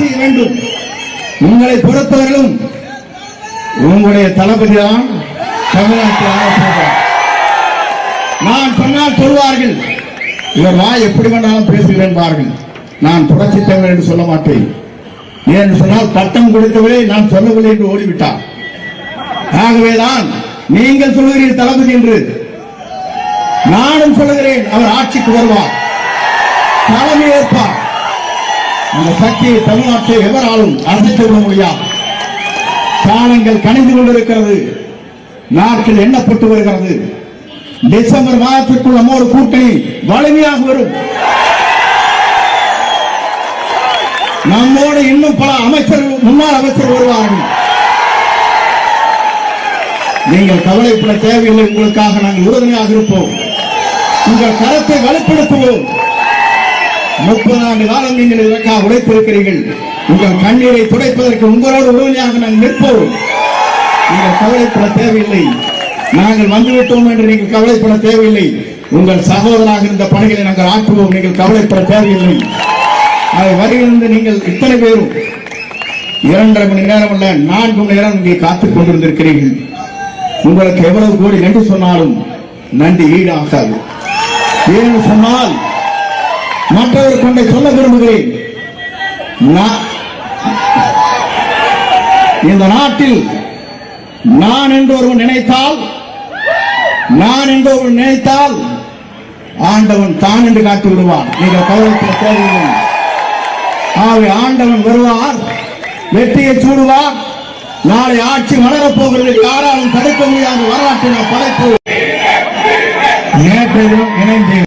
செய்ய வேண்டும். உங்களை பொறுத்தவர்களும் உங்களுடைய தளபதி தான் தமிழ்நாட்டில் நான் சொன்னால் சொல்வார்கள். இவர் வாய் எப்படி வேண்டாலும் பேசுகிறேன்பார்கள் நான் புரட்சி தலைவர் என்று சொல்ல மாட்டேன். என்று சொன்னால் பட்டம் கொடுத்தவரை நான் சொல்லவில்லை என்று ஓடிவிட்டார். ஆகவேதான் நீங்கள் சொல்லுகிறீர்கள் தளபதி என்று. நானும் சொல்லுகிறேன் அவர் ஆட்சிக்கு வருவார். தலைமை ஏற்பார். அந்த சக்தியை தமிழ்நாட்டை எவராலும் அசைத்து விட முடியாது. காலங்கள் கணிந்து கொண்டிருக்கிறது. நாட்கள் எண்ணப்பட்டு வருகிறது. டிசம்பர் மாதத்திற்குள் நம்மோடு கூட்டணி வலிமையாக வரும். நம்மோடு இன்னும் பல அமைச்சர்கள் முன்னாள் அமைச்சர் வருவார்கள். நீங்கள் கவலைப்பட தேவையில்லை. உங்களுக்காக நாங்கள் உறுதுணையாக இருப்போம். உங்கள் கரத்தை வலுப்படுத்துவோம். முப்பது ஆண்டு காலம் நீங்கள் இதற்காக உழைத்திருக்கிறீர்கள். உங்கள் கண்ணீரை துடைப்பதற்கு உங்களோடு உறுதியாக நாங்கள் நிற்போம். நீங்கள் கவலைப்பட தேவையில்லை. நாங்கள் வந்துவிட்டோம் என்று நீங்கள் கவலைப்பட தேவையில்லை. உங்கள் சகோதராக இருந்த பணிகளை நாங்கள் ஆற்றுவோம். நீங்கள் கவலைப்பட தேவையில்லை. அதை வருகிறது நீங்கள் இத்தனை பேரும் இரண்டரை மணி நேரம் அல்ல நான்கு மணி நேரம் இங்கே காத்துக் கொண்டிருந்திருக்கிறீர்கள். உங்களுக்கு எவ்வளவு கோடி நன்றி சொன்னாலும் நன்றி ஈடாகாது. ஏன்னு சொன்னால் மற்றவர் கொண்டை சொல்ல விரும்புகிறேன். நான் இந்த நாட்டில் நான் என்று ஒருவன் நினைத்தால் நான் என்று ஒருவன் நினைத்தால் ஆண்டவன் தான் என்று காட்டி விடுவான் நீங்கள் கவலைப்பட தேவையில்லை ஆகவே ஆண்டவன் வருவார் வெற்றியை சூடுவார் நாளை ஆட்சி வளரப் போகிறது. யாராலும் தடுக்க முடியாத வரலாற்றை நான் படைத்து நேற்றையும் இணைந்தேன்.